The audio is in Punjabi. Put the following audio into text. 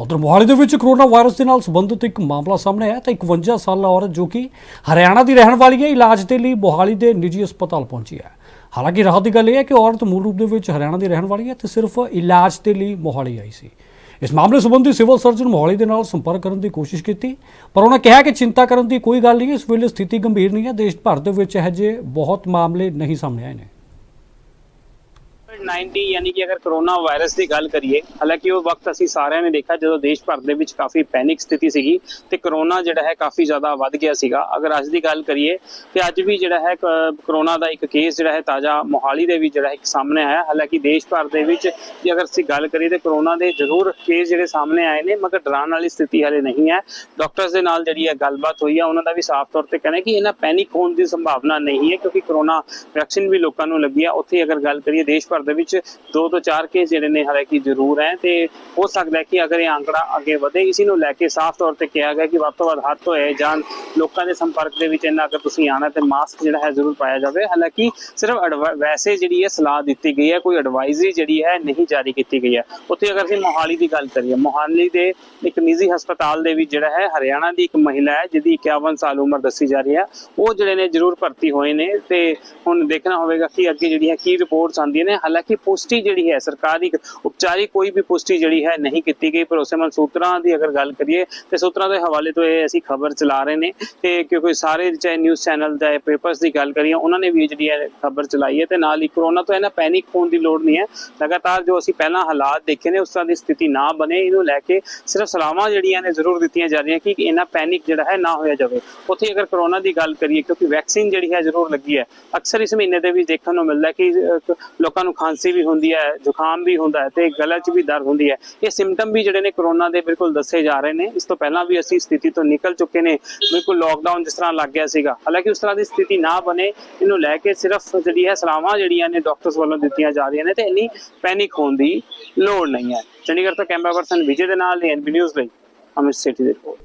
ਉਧਰ ਮੋਹਾਲੀ ਦੇ ਵਿੱਚ ਕਰੋਨਾ ਵਾਇਰਸ ਦੇ ਨਾਲ ਸੰਬੰਧਿਤ ਇੱਕ ਮਾਮਲਾ ਸਾਹਮਣੇ ਆਇਆ, ਤਾਂ 51 ਸਾਲਾ ਔਰਤ ਜੋ ਕਿ ਹਰਿਆਣਾ ਦੀ ਰਹਿਣ ਵਾਲੀ ਹੈ, ਇਲਾਜ ਦੇ ਲਈ ਮੋਹਾਲੀ ਦੇ ਨਿੱਜੀ ਹਸਪਤਾਲ ਪਹੁੰਚੀ ਹੈ। ਹਾਲਾਂਕਿ ਰਾਹਤ ਦੀ ਗੱਲ ਇਹ ਹੈ ਕਿ ਔਰਤ ਮੂਲ ਰੂਪ ਦੇ ਵਿੱਚ ਹਰਿਆਣਾ ਦੀ ਰਹਿਣ ਵਾਲੀ ਹੈ ਤੇ ਸਿਰਫ ਇਲਾਜ ਦੇ ਲਈ ਮੋਹਾਲੀ ਆਈ ਸੀ। ਇਸ ਮਾਮਲੇ ਸੰਬੰਧੀ ਸਿਵਲ ਸਰਜਨ ਮੋਹਾਲੀ ਦੇ ਨਾਲ ਸੰਪਰਕ ਕਰਨ ਦੀ ਕੋਸ਼ਿਸ਼ ਕੀਤੀ, ਪਰ ਉਹਨਾਂ ਕਿਹਾ ਕਿ ਚਿੰਤਾ ਕਰਨ ਦੀ ਕੋਈ ਗੱਲ ਨਹੀਂ, ਇਸ ਵੇਲੇ ਸਥਿਤੀ ਗੰਭੀਰ ਨਹੀਂ ਹੈ। ਦੇਸ਼ ਭਰ ਦੇ ਵਿੱਚ ਇਹੋ ਜਿਹੇ ਬਹੁਤ ਮਾਮਲੇ ਨਹੀਂ ਸਾਹਮਣੇ ਆਏ ਨੇ। 90 ਯਾਨੀ ਕਿ ਅਗਰ ਕਰੋਨਾ ਵਾਇਰਸ ਦੀ ਗੱਲ ਕਰੀਏ, ਹਾਲਾਂਕਿ ਉਹ ਵਕਤ ਅਸੀਂ ਸਾਰਿਆਂ ਨੇ ਦੇਖਿਆ ਜਦੋਂ ਦੇਸ਼ ਭਰ ਦੇ ਵਿੱਚ ਕਾਫੀ ਪੈਨਿਕ ਸਥਿਤੀ ਸੀਗੀ ਤੇ ਕਰੋਨਾ ਜਿਹੜਾ ਹੈ ਕਾਫੀ ਜ਼ਿਆਦਾ ਵੱਧ ਗਿਆ ਸੀਗਾ। ਅਗਰ ਅੱਜ ਦੀ ਗੱਲ ਕਰੀਏ ਤੇ ਅੱਜ ਵੀ ਜਿਹੜਾ ਹੈ ਕਰੋਨਾ ਦਾ ਇੱਕ ਕੇਸ ਜਿਹੜਾ ਹੈ ਤਾਜ਼ਾ ਮੋਹਾਲੀ ਦੇ ਵਿੱਚ ਜਿਹੜਾ ਇੱਕ ਸਾਹਮਣੇ ਆਇਆ। ਹਾਲਾਂਕਿ ਦੇਸ਼ ਭਰ ਦੇ ਵਿੱਚ ਜੇ ਅਗਰ ਅਸੀਂ ਗੱਲ ਕਰੀਏ ਤੇ ਕਰੋਨਾ ਦੇ ਜ਼ਰੂਰ ਕੇਸ ਜਿਹੜੇ ਸਾਹਮਣੇ ਆਏ ਨੇ, ਮਗਰ ਡਰਾਉਣ ਵਾਲੀ ਸਥਿਤੀ ਹਲੇ ਨਹੀਂ ਹੈ। ਡਾਕਟਰਸ ਦੇ ਨਾਲ ਜਿਹੜੀ ਹੈ ਗੱਲਬਾਤ ਹੋਈ ਹੈ ਉਹਨਾਂ ਦਾ ਵੀ ਸਾਫ਼ ਤੌਰ ਤੇ ਕਹਿਣਾ ਕਿ ਇਹਨਾਂ ਪੈਨਿਕ ਹੋਣ ਦੀ ਸੰਭਾਵਨਾ ਨਹੀਂ ਹੈ, ਕਿਉਂਕਿ ਕਰੋਨਾ ਵੈਕਸੀਨ ਵੀ ਲੋਕਾਂ ਨੂੰ ਲੱਗੀ ਹੈ ਉੱਥੇ ਅਗਰ ਗੱਲ ਕਰੀਏ, ਦੇਸ਼ ਭਰ ਦੇ ਵਿੱਚ ਦੋ ਤੋਂ ਚਾਰ ਕੇਸ ਜਿਹੜੇ ਨੇ ਹਾਲਾਂਕਿ ਜ਼ਰੂਰ ਹੈ ਤੇ ਹੋ ਸਕਦਾ ਹੈ ਕਿ ਅਗਰ ਇਹ ਅੰਕੜਾ ਅੱਗੇ ਵਧੇ, ਇਸ ਨੂੰ ਲੈ ਕੇ ਸਾਫ਼ ਤੌਰ ਤੇ ਕਿਹਾ ਗਿਆ ਕਿ ਵੱਧ ਤੋਂ ਵੱਧ ਹੱਥ ਧੋਏ ਜਾਣ, ਲੋਕਾਂ ਦੇ ਸੰਪਰਕ ਦੇ ਵਿੱਚ ਇੰਨਾ ਅਗਰ ਤੁਸੀਂ ਆਣਾ ਤੇ ਮਾਸਕ ਜਿਹੜਾ ਹੈ ਜ਼ਰੂਰ ਪਾਇਆ ਜਾਵੇ। ਹਾਲਾਂਕਿ ਸਿਰਫ ਵੈਸੇ ਜਿਹੜੀ ਹੈ ਸਲਾਹ ਦਿੱਤੀ ਗਈ ਹੈ, ਕੋਈ ਐਡਵਾਈਜ਼ਰੀ ਜਿਹੜੀ ਹੈ ਨਹੀਂ ਜਾਰੀ ਕੀਤੀ ਗਈ ਹੈ। ਉੱਥੇ ਅਗਰ ਅਸੀਂ ਮੋਹਾਲੀ ਦੀ ਗੱਲ ਕਰੀਏ, ਮੋਹਾਲੀ ਦੇ ਇੱਕ ਨਿੱਜੀ ਹਸਪਤਾਲ ਦੇ ਵਿੱਚ ਜਿਹੜਾ ਹੈ, ਹਰਿਆਣਾ ਦੀ ਇੱਕ ਮਹਿਲਾ ਹੈ, ਜਿਹਦੀ 51 ਸਾਲ ਉਮਰ ਦੱਸੀ ਜਾ ਰਹੀ ਹੈ। ਉਹ ਜਿਹੜੇ ਨੇ ਜ਼ਰੂਰ ਭਰਤੀ ਹੋਏ ਨੇ ਤੇ ਹੁਣ ਦੇਖਣਾ ਹੋਵੇਗਾ ਕਿ ਅੱਗੇ ਜਿਹੜੀ ਹੈ ਕੀ ਰਿਪੋਰਟਸ ਆਉਂਦੀਆਂ ਨੇ। ਹਾਲਾਂਕਿ ਪੁਸ਼ਟੀ ਜਿਹੜੀ ਹੈ, ਸਰਕਾਰੀ ਉਪਚਾਰੀ ਕੋਈ ਵੀ ਪੁਸ਼ਟੀ ਜਿਹੜੀ ਹੈ ਨਹੀਂ ਕੀਤੀ ਗਈ। ਭਰੋਸੇਮੰਦ ਸੂਤਰਾਂ ਦੀ ਅਗਰ ਗੱਲ ਕਰੀਏ, ਤੇ ਸੂਤਰਾਂ ਦੇ ਹਵਾਲੇ ਤੋਂ ਇਹ ਅਸੀਂ ਖਬਰ ਚਲਾ ਰਹੇ ਨੇ ਤੇ ਕਿਉਂਕਿ ਸਾਰੇ ਚਾਹੇ ਨਿਊਜ਼ ਚੈਨਲ ਦਾ ਪੇਪਰਸ ਦੀ ਗੱਲ ਕਰੀਏ, ਉਹਨਾਂ ਨੇ ਵੀ ਜਿਹੜੀ ਹੈ ਖਬਰ ਚਲਾਈ ਹੈ ਤੇ ਨਾਲ ਹੀ ਕਰੋਨਾ ਤੋਂ ਇਹਨਾਂ ਪੈਨਿਕ ਹੋਣ ਦੀ ਲੋੜ ਨਹੀਂ ਹੈ। ਲਗਾਤਾਰ ਜੋ ਅਸੀਂ ਪਹਿਲਾਂ ਹਾਲਾਤ ਦੇਖੇ ਨੇ, ਉਸ ਤਰ੍ਹਾਂ ਦੀ ਸਥਿਤੀ ਨਾ ਬਣੇ। ਇਹਨੂੰ ਲੈ ਕੇ ਸਿਰਫ ਸਲਾਹਾਂ ਜਿਹੜੀਆਂ ਨੇ ਜ਼ਰੂਰ ਦਿੱਤੀਆਂ ਜਾ ਰਹੀਆਂ ਕਿ ਇਹਨਾਂ ਪੈਨਿਕ ਜਿਹੜਾ ਹੈ ਨਾ ਹੋਇਆ ਜਾਵੇ। ਉੱਥੇ ਅਗਰ ਕਰੋਨਾ ਦੀ ਗੱਲ ਕਰੀਏ, ਕਿਉਂਕਿ ਵੈਕਸੀਨ ਜਿਹੜੀ ਹੈ ਜ਼ਰੂਰ ਲੱਗੀ ਹੈ। ਅਕਸਰ ਇਸ ਮਹੀਨੇ ਦੇ ਵਿੱਚ ਦੇਖਣ ਨੂੰ ਮਿਲਦਾ ਕਿ ਲੋਕਾਂ ਨੂੰ ਖਾਂਸੀ ਵੀ ਹੁੰਦੀ ਹੈ, ਜ਼ੁਕਾਮ ਵੀ ਹੁੰਦਾ ਹੈ ਤੇ ਗਲੇ 'ਚ ਵੀ ਦਰਦ ਹੁੰਦੀ ਹੈ। ਇਹ ਸਿੰਪਟਮ ਵੀ ਜਿਹੜੇ ਨੇ ਕਰੋਨਾ ਦੇ ਬਿਲਕੁਲ ਦੱਸੇ ਜਾ ਰਹੇ ਨੇ। ਇਸ ਤੋਂ ਪਹਿਲਾਂ ਵੀ ਅਸੀਂ ਸਥਿਤੀ ਤੋਂ ਨਿਕਲ ਚੁੱਕੇ ਨੇ। ਬਿਲਕੁਲ ਲੋਕਡਾਊਨ ਜਿਸ ਤਰ੍ਹਾਂ ਲੱਗ ਗਿਆ ਸੀਗਾ। ਹਾਲਾਂਕਿ ਉਸ ਤਰ੍ਹਾਂ ਦੀ ਸਥਿਤੀ ਨਾ ਬਣੇ, ਇਹਨੂੰ ਲੈ ਕੇ ਸਿਰਫ ਜਿਹੜੀ ਹੈ ਸਲਾਹਾਂ ਜਿਹੜੀਆਂ ਨੇ ਡਾਕਟਰਸ ਵੱਲੋਂ ਦਿੱਤੀਆਂ ਜਾ ਰਹੀਆਂ ਨੇ ਤੇ ਇੰਨੀ ਪੈਨਿਕ ਹੋਣ ਦੀ ਲੋੜ ਨਹੀਂ ਹੈ। ਚੰਡੀਗੜ੍ਹ ਤੋਂ ਕੈਮਰਾ ਪਰਸਨ ਵਿਜੇ ਦੇ ਨਾਲ ਐਨਬੀ ਨਿਊਜ਼ ਲਈ, ਅਮਿਤ ਸੇਠੀ ਦੀ ਰਿਪੋਰਟ।